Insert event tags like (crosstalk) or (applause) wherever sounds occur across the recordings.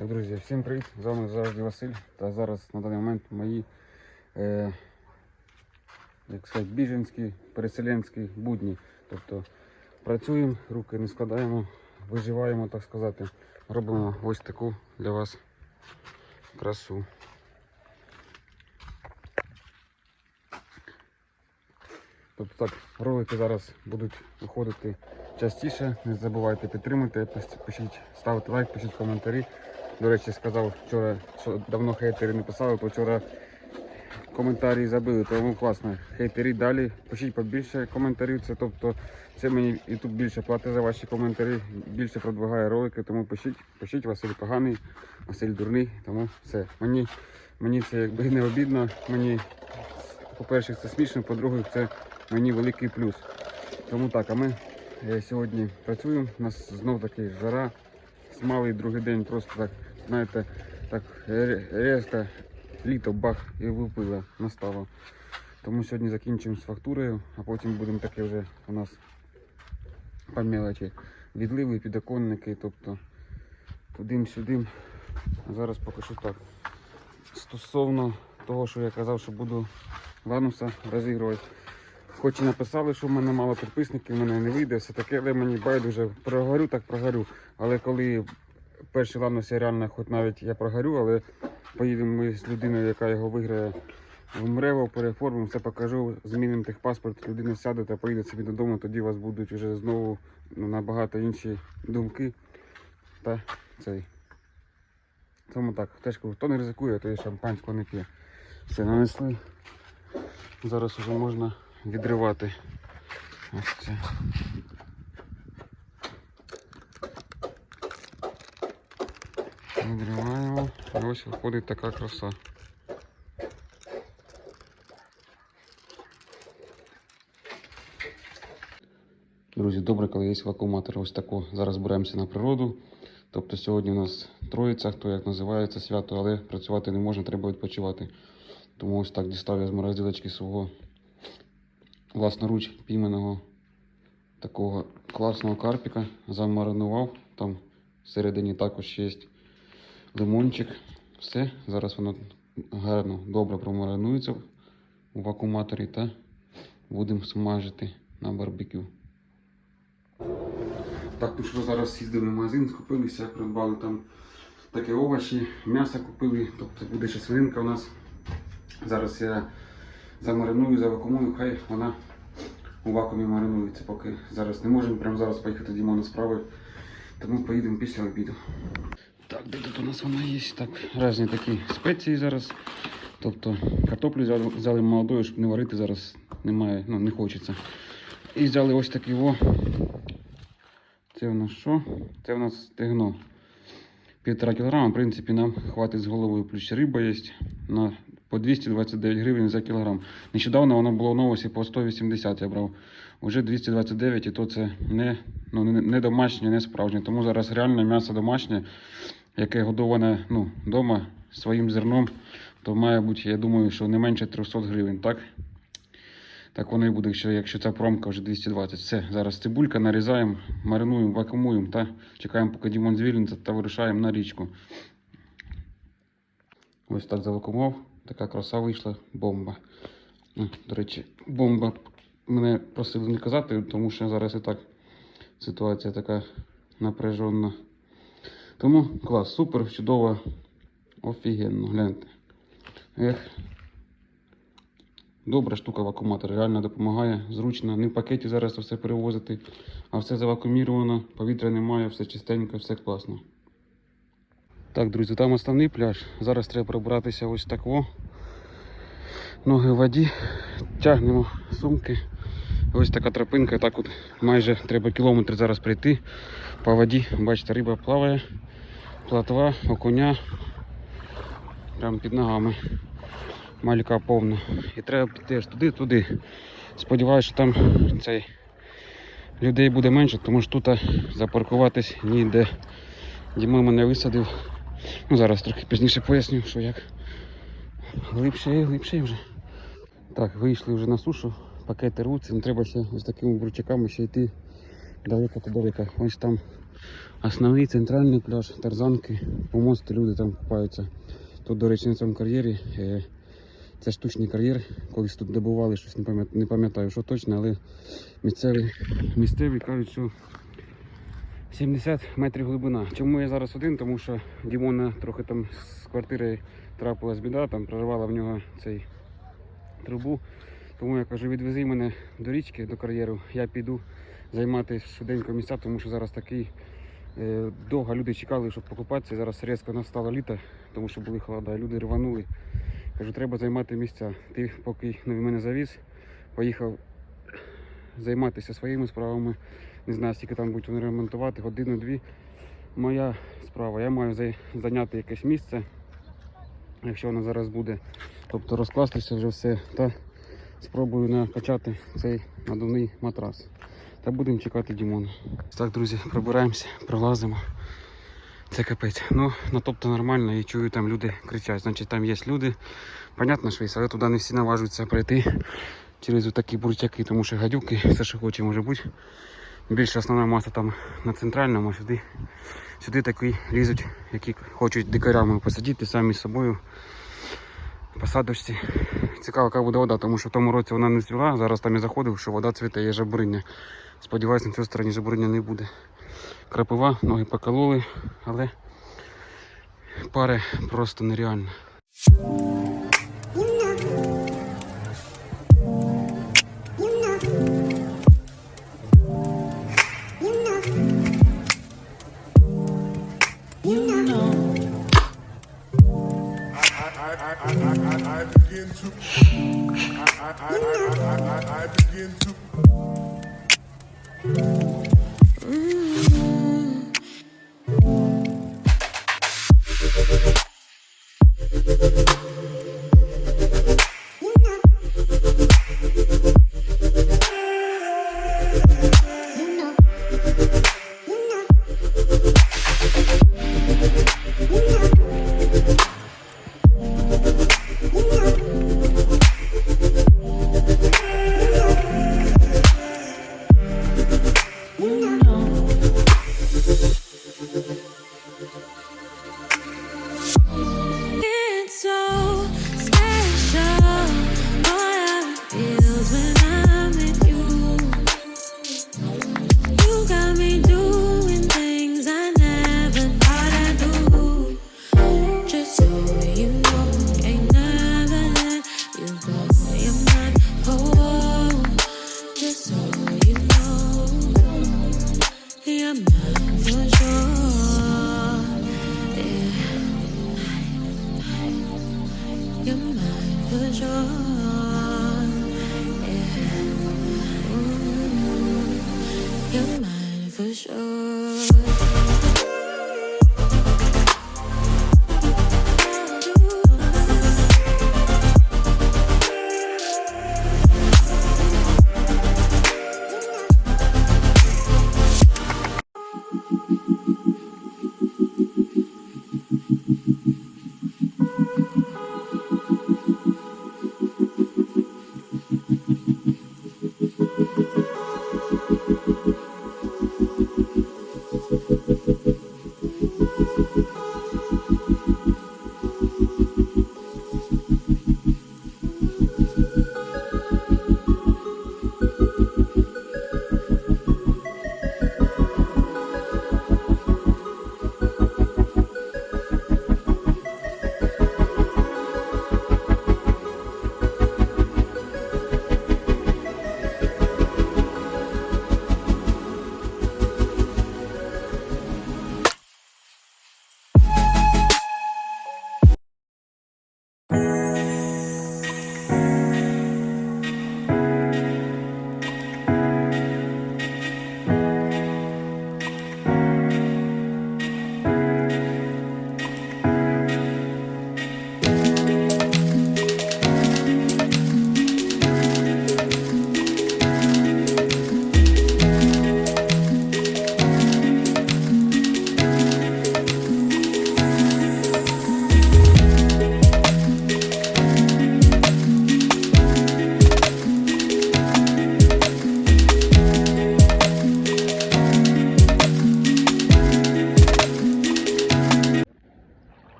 Так, друзі, всім привіт! З вами завжди Василь. Та зараз на даний момент мої е, як сказати, біженські, переселенські будні. Тобто працюємо, руки не складаємо, виживаємо, так сказати. Робимо ось таку для вас красу. Тобто так, ролики зараз будуть виходити частіше. Не забувайте підтримати, пишіть, ставте лайк, пишіть коментарі. До речі, сказав вчора, що давно хейтери не писали, то вчора коментарі забили, тому класно. Хейтері далі. Пишіть побільше коментарів. Це тобто це мені YouTube більше платить за ваші коментарі, більше продвигає ролики, тому пишіть, пишіть, Василь поганий, Василь дурний, тому все. Мені, мені це якби не обідно. Мені, по-перше, це смішно, по-друге, це мені великий плюс. Тому так, а ми е, сьогодні працюємо. У нас знов таки жара. Смалий другий день просто так, знаєте, так ре- різко літо бах і випила настало. Тому сьогодні закінчимо з фактурою, а потім будемо таке вже у нас по мелочі. Відливи, підоконники, тобто туди-сюди. Зараз покажу так. Стосовно того, що я казав, що буду Лануса розігрувати. Хоч і написали, що в мене мало підписників, в мене не вийде, все таке, але мені байдуже прогорю, так прогорю. Але коли перший Ланус я реально, хоч навіть я прогорю, але поїдемо ми з людиною, яка його виграє в МРЕВО, переформимо, все покажу, змінимо техпаспорт, людина сяде та поїде собі додому, тоді у вас будуть вже знову набагато інші думки. Та цей. Тому так, теж хто не ризикує, той шампанського не п'є. Все, нанесли. Зараз вже можна відривати. Ось це. Відриваємо. І ось виходить така краса. Друзі, добре, коли є вакууматор. Ось тако. Зараз беремося на природу. Тобто сьогодні у нас троїця, хто як називається свято, але працювати не можна, треба відпочивати. Тому ось так дістав я з морозилочки свого власноруч пійманого такого класного карпіка. Замаринував. Там всередині також є лимончик. Все. Зараз воно гарно, добре промаринується у вакууматорі та будемо смажити на барбекю. Так, ну що зараз їздили в магазин, скупилися, придбали там такі овочі, м'ясо купили, тобто буде ще свининка у нас. Зараз я замариную, завакумую, хай вона у вакуумі маринується, поки зараз не можемо прямо зараз поїхати Дімо на справи. Тому поїдемо після обіду. Так, де тут у нас вона є? Так, різні такі спеції зараз. Тобто картоплю взяли, взяли молодою, щоб не варити зараз немає, ну не хочеться. І взяли ось такий во. Це у нас що? Це у нас стегно. Півтора кілограма, в принципі, нам хватить з головою. Плюс риба є на по 229 гривень за кілограм. Нещодавно воно було в новості по 180 я брав. Уже 229 і то це не, ну, не домашнє, не справжнє. Тому зараз реальне м'ясо домашнє, яке годоване ну, вдома своїм зерном, то має бути, я думаю, що не менше 300 гривень, так? Так воно і буде, якщо, ця промка вже 220. Все, зараз цибулька нарізаємо, маринуємо, вакуумуємо та чекаємо, поки Дімон звільниться та вирушаємо на річку. Ось так завакумував. Така краса вийшла, бомба. До речі, бомба мене просили не казати, тому що зараз і так ситуація така напряжена. Тому клас, супер, чудово, офігенно, гляньте. Ех. Добра штука вакууматор, реально допомагає, зручно. Не в пакеті зараз все перевозити, а все завакууміровано, повітря немає, все чистенько, все класно. Так, друзі, там основний пляж. Зараз треба пробратися ось так во. Ноги в воді, тягнемо сумки. Ось така тропинка, так от майже треба кілометр зараз прийти по воді. Бачите, риба плаває, платва, окуня. Прямо під ногами. Малька повна. І треба піти аж туди, туди. Сподіваюся, що там цей людей буде менше, тому що тут запаркуватись ніде. Діма мене висадив. Ну, зараз трохи пізніше поясню, що як. Глибше і глибше вже. Так, вийшли вже на сушу, пакети рвуться, не треба ще ось такими бручаками ще йти далеко та далеко. Ось там Основний центральний пляж, тарзанки, помости, люди там купаються. Тут, до речі, на цьому кар'єрі. е, Це штучний кар'єр. Колись тут добували щось, не пам'ят- не пам'ятаю, що точно, але місцеві, місцеві кажуть, що 70 метрів глибина. Чому я зараз один? Тому що Дімона трохи там з квартири трапилась біда, там прорвала в нього цей трубу. Тому я кажу, відвези мене до річки, до кар'єру, я піду займати швиденько місця, тому що зараз такий довго люди чекали, щоб покупатися. Зараз різко настало літо, тому що були холода, люди рванули. Кажу, треба займати місця. Ти поки ну, мене завіз, поїхав займатися своїми справами. Не знаю, скільки там будуть вони ремонтувати, годину-дві. Моя справа. Я маю зайняти якесь місце, якщо воно зараз буде. Тобто розкластися вже все та спробую накачати цей надувний матрас. Та будемо чекати Дімона. Так, друзі, пробираємося, пролазимо. Це капець. Ну, натопто нормально і чую, там люди кричать. Значить, там є люди. Понятно, що є, але туди не всі наважуються пройти через такі бурчаки, тому що гадюки, все, що хоче, може бути. Більше основна маса там на центральному, а сюди, сюди такі лізуть, які хочуть дикарями посадити самі з собою посадочці. Цікаво, яка буде вода, тому що в тому році вона не цвіла. Зараз там я заходив, що вода цвіте, є жабуриння. Сподіваюсь, на цій стороні жабуриння не буде. Крапива, ноги покололи, але пари просто нереально. To. I, I, I, I, I, I begin to.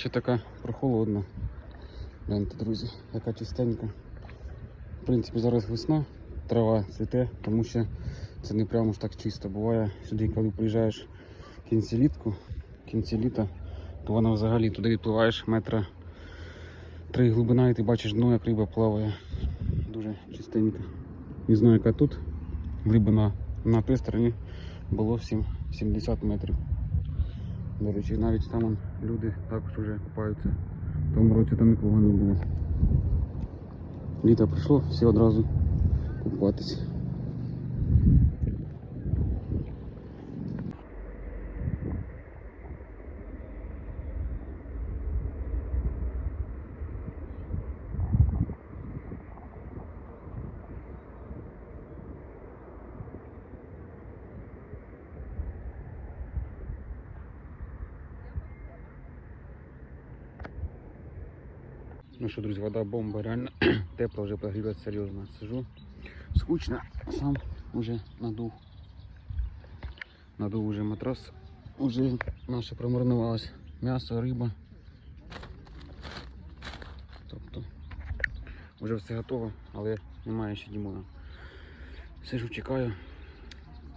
Ще така прохолодна. Гляньте, друзі, яка чистенька. В принципі, зараз весна, трава цвіте, тому що це не прямо ж так чисто. Буває сюди, коли приїжджаєш в кінці літку, в кінці літа, то вона взагалі туди відпливаєш метра три глибина і ти бачиш дно, як риба плаває. Дуже чистенько. Не знаю, яка тут глибина на тій стороні було 7, 70 метрів. До речі, навіть там люди також вже купаються. В тому році там нікого не було. Літо прийшло, всі одразу купатися. Ну що, друзі, вода бомба, реально (clears throat) тепло вже прогрілася серйозно. Сижу. Скучно, сам уже надув. Надув уже матрас. Уже наше промарнувалось. М'ясо, риба. Тобто вже все готово, але немає ще Дімона. Сижу, чекаю.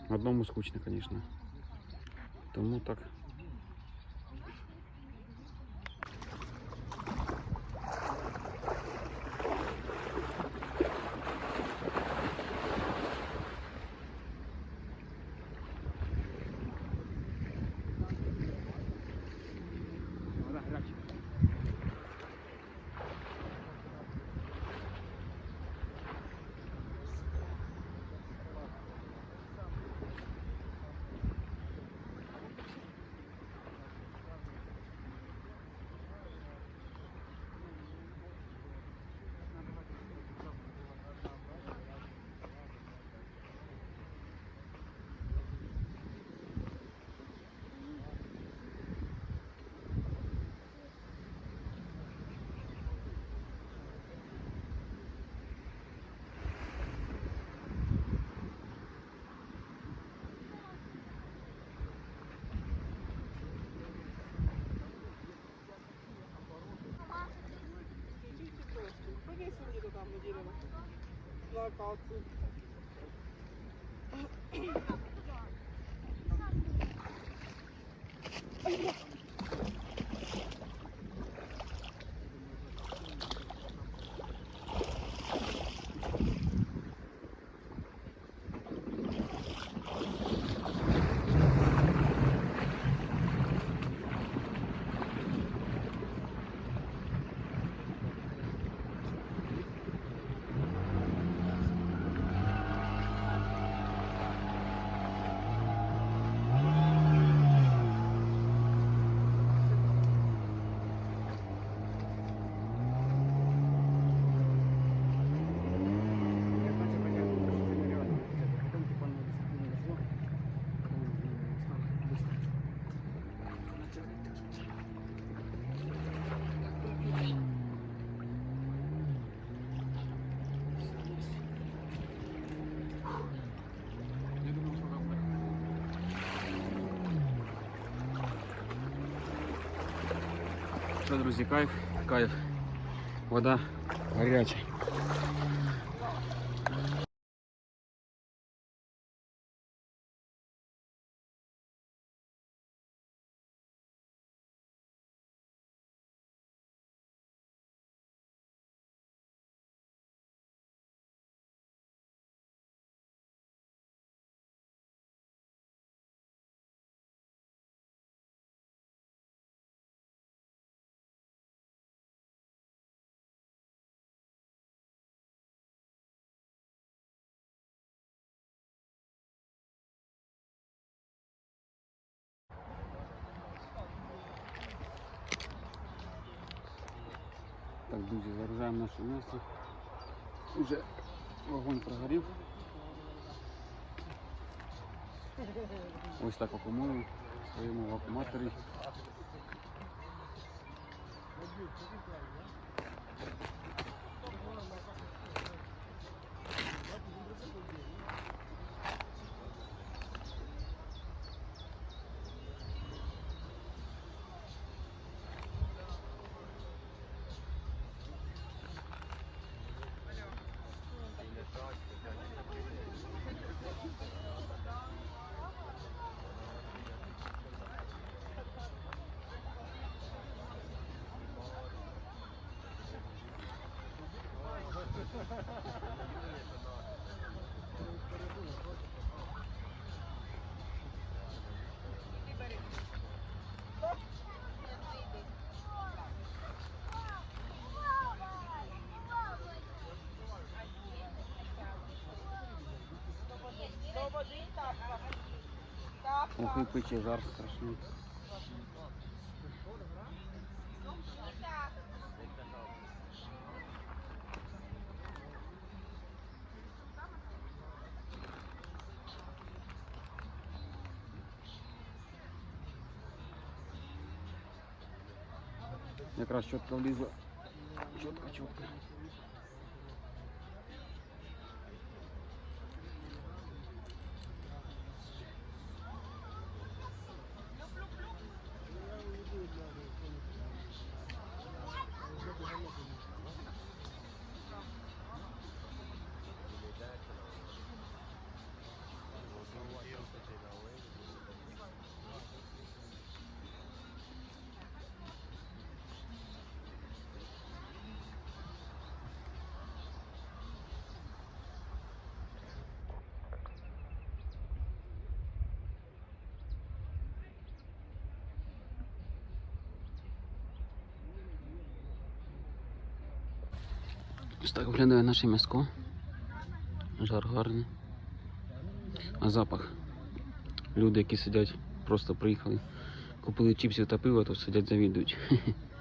Одному скучно, звісно. Тому так. На акацию. (laughs) Друзі, кайф, кайф. Вода гаряча. Так, друзі, загружаємо наше м'ясо. Уже вогонь прогорів. Ось так вакуумую в своєму. Ох, і пече жар страшний. Якраз чітко влізла. Чітко, чітко. Ось так виглядає наше м'яско. Жар гарний. А запах. Люди, які сидять, просто приїхали, купили чіпсів та пиво, то сидять завідують. (laughs)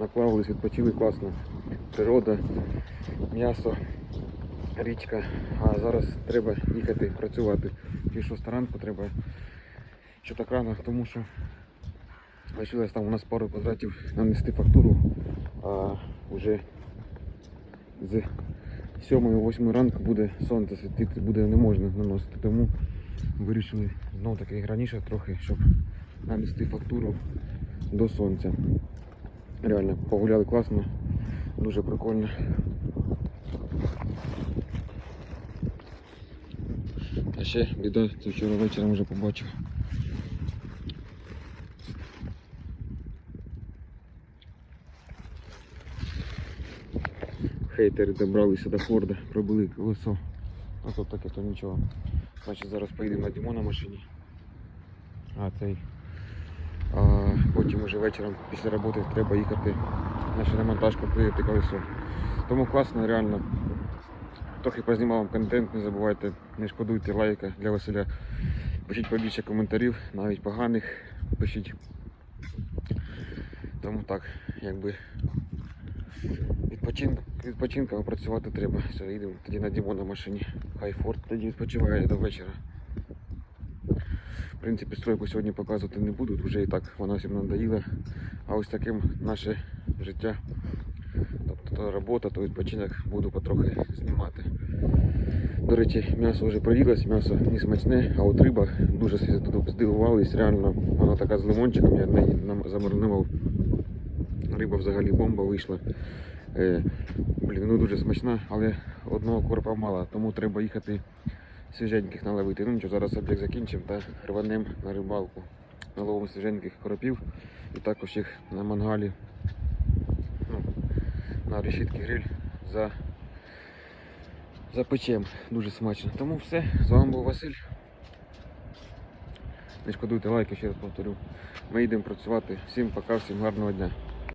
Погуляли, відпочили класно. Природа, м'ясо, річка. А зараз треба їхати працювати. Пів шоста ранку треба що так рано, тому що лишилось там у нас пару квадратів нанести фактуру, а вже з 7-8 ранку буде сонце світити, буде не можна наносити. Тому вирішили знову таки раніше трохи, щоб нанести фактуру до сонця. Реально, погуляли класно, дуже прикольно. А ще біда, це вчора вечором вже побачив. Хейтери добралися до Форда, пробили колесо. А тут таке, то нічого. Значить зараз поїдемо на Дімо на машині. А цей. Потім уже вечором після роботи треба їхати наша демонтажка клеїти колесо. Тому класно, реально. Трохи познімав вам контент, не забувайте, не шкодуйте лайка для Василя. Пишіть побільше коментарів, навіть поганих пишіть. Тому так, якби відпочин, відпочинками працювати треба. Все, їдемо тоді на Дімон на машині. Хай Форд тоді відпочиває до вечора. В принципі, стройку сьогодні показувати не буду, вже і так вона всім надоїла. А ось таким наше життя. Тобто то робота, то відпочинок буду потрохи знімати. До речі, м'ясо вже проїлось, м'ясо не смачне, а от риба дуже здивувались, реально вона така з лимончиком, я неї нам замаринував. Риба взагалі бомба вийшла. Е, блін, ну дуже смачна, але одного корпа мало, тому треба їхати свіженьких наловити. Ну нічого, зараз об'єкт закінчимо та рванем на рибалку. Наловимо свіженьких коропів і також їх на мангалі. Ну, на решітки гриль за запечем. Дуже смачно. Тому все. З вами був Василь. Не шкодуйте лайки, ще раз повторю. Ми йдемо працювати. Всім пока, всім гарного дня.